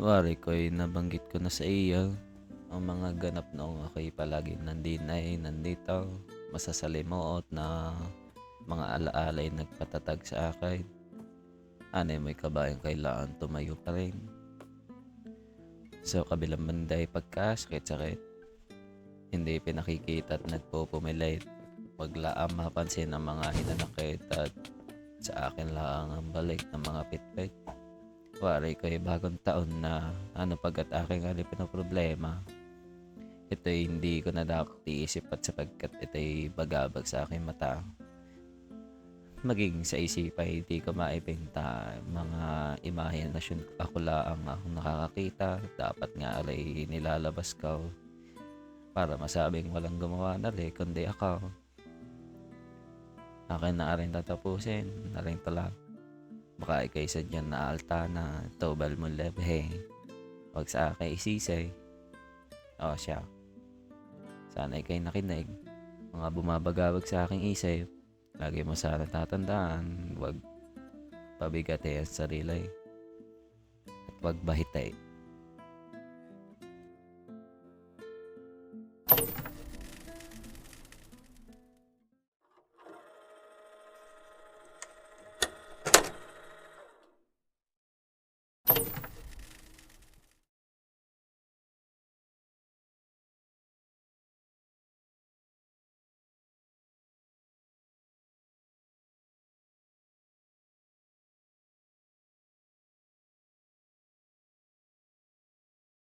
Wari ko'y nabanggit ko na sa iyo ang mga ganap noong ako'y palagi nandinay, nandito, masasalimuot na mga alaalay nagpatatag sa akin. Anay may kabayang kailangan tumayo pa rin. So kabilang banday pagkasakit-sakit, hindi pinakikita at nagpupumilit. Paglaang mapansin ang mga hinanakit at sa akin lang ang balik ng mga pitpit. Wari ko ay bagong taon na ano pagkat aking alipin na problema. Ito'y hindi ko na dapat iisip at sapagkat ito'y bagabag sa aking mata. Maging sa isip ay hindi ko maipinta mga imahinasyon ako lang ang nakakakita. Dapat nga alay nilalabas ko para masabing walang gumawa na rin kundi ako. Akin na rin tatapusin, na rin tala. Baka ikay sa dyan na alta na tobal mo lebhe. Huwag sa akin isisay. O siya. Sana ikay nakinig. Mga bumabagawag sa aking isip. Lagi mo sana tatandaan. Huwag pabigati ang sarili. At huwag bahitay.